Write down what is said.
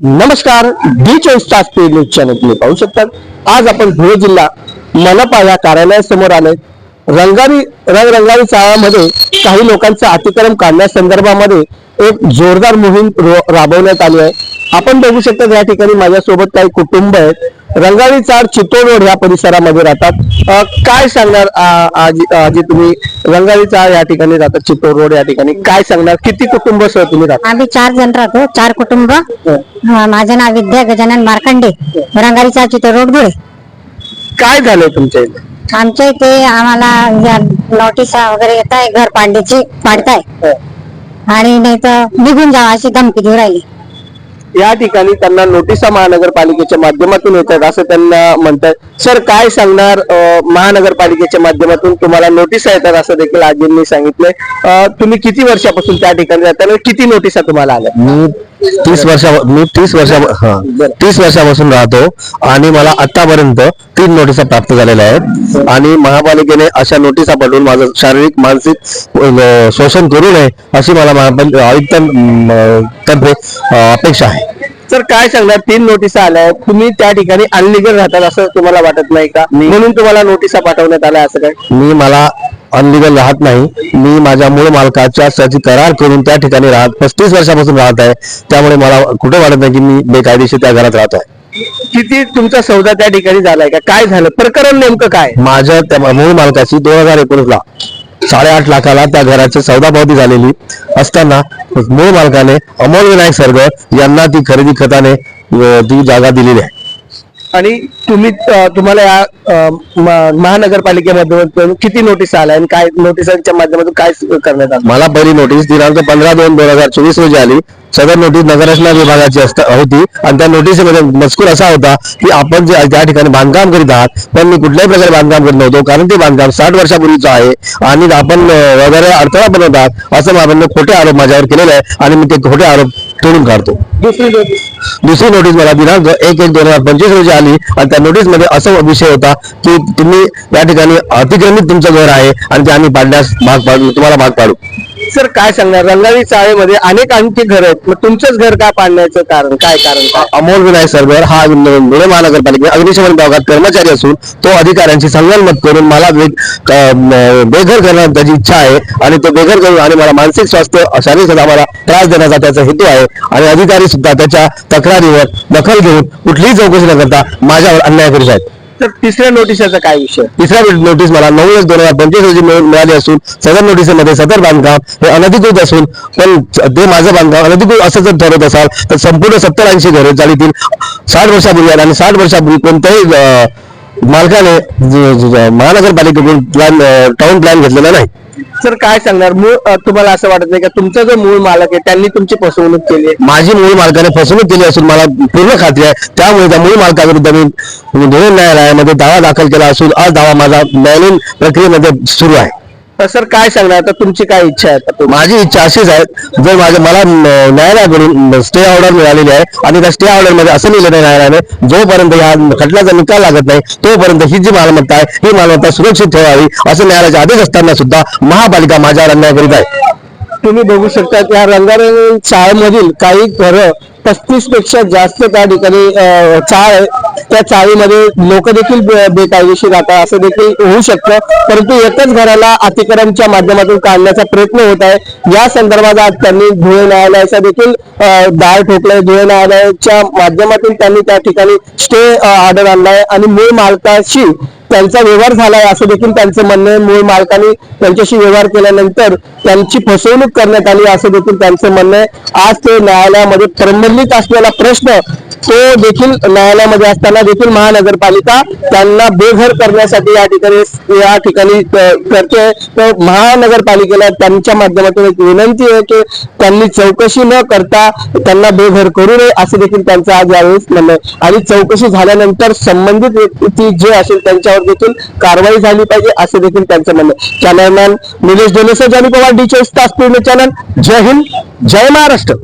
नमस्कार डी चोवीस तास पेड न्यूज चॅनल तुम्ही पाहू शकतात आज आपण धुळे जिल्हा मनपा या कार्यालयासमोर आलोय. रंगारी रंगरंगारी चाळामध्ये काही लोकांचं अतिक्रम काढण्यासंदर्भामध्ये एक जोरदार मोहीम राबवण्यात आली आहे. आपण बघू शकता या ठिकाणी माझ्यासोबत काही कुटुंब आहेत. रंगारी चाळ चितोड रोड या परिसरामध्ये राहतात. काय सांगणार आजी तुम्ही? रंगारी चाळ या ठिकाणी राहतात चितोड रोड या ठिकाणी. काय सांगणार? किती कुटुंब सह तुम्ही राहता? आम्ही चार जण राहतो. चार कुटुंब. हा, माझं नाव विद्या गजानन मार्कंडे. रंगारीचा चित्र रोड धुळे काय झालंय तुमच्या इथे? आमच्या इथे आम्हाला या नोटिसा वगैरे येत आहे घर पाडण्याची पाडताय. आणि नाही तर निघून जावा अशी धमकी देऊ राहिली. या ठिकाणी त्यांना नोटिसा महानगरपालिकेच्या माध्यमातून येतात असं त्यांना म्हणतात सर काय सांगणार महानगरपालिकेच्या माध्यमातून तुम्हाला नोटिसा येतात असं देखील आजींनी सांगितलंय. तुम्ही किती वर्षापासून त्या ठिकाणी जाताना किती नोटिसा तुम्हाला आल्या? तीस वर्षा मी तीस वर्षा हा. तीस वर्षापासून राहतो आणि मला आतापर्यंत तीन नोटिसा प्राप्त झालेल्या आहेत. आणि महापालिकेने अशा नोटिसा पाठवून माझं शारीरिक मानसिक शोषण करू नये अशी मला महापाल- आयुक्त तर्फे अपेक्षा आहे. सर काय सांगणार? तीन नोटिसा आल्या आहेत. तुम्ही त्या ठिकाणी अनलिगल राहतात असं तुम्हाला वाटत नाही का? म्हणून तुम्हाला नोटिसा पाठवण्यात आल्या असं काय? मी मला अनलिगल राहत नाही. मी माझ्या मूळ मालकाच्या त्याची करार करून त्या ठिकाणी राहत पस्तीस वर्षापासून राहत आहे. त्यामुळे मला कुठे वाटत नाही की मी बेकायदेशीर त्या घरात राहत आहे. किती तुमचा सौदा त्या ठिकाणी झालाय का? काय झालं? प्रकरण नेमकं काय? माझ्या त्या मूळ मालकाची दोन हजार एकोणीस ला साडेआठ लाखाला त्या घराची सौदा पावती झालेली असताना मूळ मालकाने अमोल विनायक सरगर यांना ती खरेदी खताने ती जागा दिलेली आहे. आणि तुम्ही तुम्हाला या अं, म- महानगरपालिकेमधून किती नोटीस आल्या आणि काय नोटिसांच्या माध्यमातून काय करण्यात आलं? मला पहिली नोटीस दिनांक पंधरा दोन दोन हजार चोवीस रोजी आली. सदर नोटीस नगररचना विभागाची होती. आणि त्या नोटीसमध्ये मजकूर असा होता की आपण जे ज्या ठिकाणी बांधकाम करीत आहात पण मी कुठल्याही प्रकारे बांधकाम करत नव्हतो. कारण ते बांधकाम साठ वर्षापूर्वीचं आहे आणि आपण वगैरे अडथळा बनवतात असं आपण खोटे आरोप माझ्यावर केलेले आहे आणि मी ते खोटे आरोप तोडून काढतो. दुसरी नोटीस. दुसरी नोटीस मला दिनांक एक एक दोन हजार पंचवीस रोजी आली आणि त्या नोटीसमध्ये असा विषय होता की तुम्ही या ठिकाणी अतिक्रमित तुमचं घर आहे आणि ते आम्ही पाडण्यास भाग पाडू तुम्हाला भाग पाडू. सर काय सांगणार? रंगारी चाळेमध्ये अनेक आणखी घर आहेत. मग तुमचंच घर का पाडण्याचं कारण? काय कारण? काय? अमोल विनायक सरगर हा धुळे महानगरपालिका अग्निशमन विभागात कर्मचारी असून तो अधिकाऱ्यांशी संगनमत करून मला वेग बेघर करण्याची त्याची इच्छा आहे आणि तो बेघर करून आणि मला मानसिक स्वास्थ्य शारीरिक आम्हाला मला त्रास देण्याचा त्याचा हेतू आहे आणि अधिकारी सुद्धा त्याच्या तक्रारीवर दखल घेऊन कुठलीही चौकशी न करता माझ्यावर अन्याय करीत आहेत तर तिसऱ्या नोटिसाचा काय विषय? तिसऱ्या नोटीस मला नऊ एक दोन हजार पंचवीस रोजी मिळून मिळाली असून सदर नोटीसमध्ये सदर बांधकाम हे अनधिकृत असून पण ते माझं बांधकाम अनधिकृत असं जर ठरत असाल तर संपूर्ण सत्तर ऐंशी घरे चालीतील साठ वर्षापूर्वी आणि साठ वर्षापूर्वी कोणत्याही मालकाने महानगरपालिकेकडून प्लॅन टाउन प्लॅन घेतलेला नाही. सर काय सांगणार? मूळ तुम्हाला असं वाटत नाही का? तुमचा जो मूळ मालक आहे त्यांनी तुमची फसवणूक केली आहे? माझी मूळ मालकाने फसवणूक केली असून मला पूर्ण खात्री आहे. त्यामुळे त्या मूळ मालकाविरुद्ध मी धुळे न्यायालयामध्ये दावा दाखल केला असून आज दावा माझा न्यायालयीन प्रक्रियेमध्ये सुरू आहे. सर काय सांगणार आता तुमची काय इच्छा आहे आता तुम्ही? माझी इच्छा अशीच आहे जर माझ्या मला न- न्यायालयाकडून स्टे ऑर्डर मिळालेली आहे आणि त्या स्टे ऑर्डरमध्ये असं लिहिलं आहे न्यायालयाने जोपर्यंत या खटल्याचा निकाल लागत नाही तोपर्यंत ही जी मालमत्ता आहे ही मालमत्ता सुरक्षित ठेवावी असं न्यायालयाचे आदेश असताना सुद्धा महापालिका माझ्यावर अन्याय करीत आहे तुम्ही बघू शकता या रंगारंग चाळमधील काही घरं पस्तीसपेक्षा जास्त त्या ठिकाणी चाळ आहे. त्या चाळीमध्ये लोक देखील बेकायदेशीर राहतात. असं देखील होऊ शकतं. परंतु एकच घराला अतिक्रमच्या माध्यमातून काढण्याचा प्रयत्न होत आहे. या संदर्भात आज त्यांनी धुळे न्यायालयाचा देखील दाळ दार ठोकलाय. धुळे न्यायालयाच्या माध्यमातून त्यांनी त्या ठिकाणी स्टे ऑर्डर आणलाय. आणि मूळ मालकाशी त्यांचा व्यवहार झालाय असं देखील त्यांचं म्हणणं आहे. मूळ मालकाने त्यांच्याशी व्यवहार केल्यानंतर त्यांची फसवणूक करण्यात आली असं देखील त्यांचं म्हणणं आहे. आज ते न्यायालयामध्ये प्रलंबित असलेला प्रश्न तो देखील न्यायालयामध्ये असताना देखील महानगरपालिका त्यांना बेघर करण्यासाठी या ठिकाणी या ठिकाणी करते तर महानगरपालिकेला त्यांच्या माध्यमातून एक विनंती आहे की त्यांनी चौकशी न करता त्यांना बेघर करू नये असं देखील त्यांचं आज यावेळेस म्हणणं आहे. आणि चौकशी झाल्यानंतर संबंधित व्यक्ती जे असेल त्यांच्यावर देखील कारवाई झाली पाहिजे असं देखील त्यांचं म्हणणं आहे. कॅमेरामॅन निलेश डोलेसर जानी पवार. डी चोवीस तास पूर्ण चॅनल जय हिंद जय महाराष्ट्र.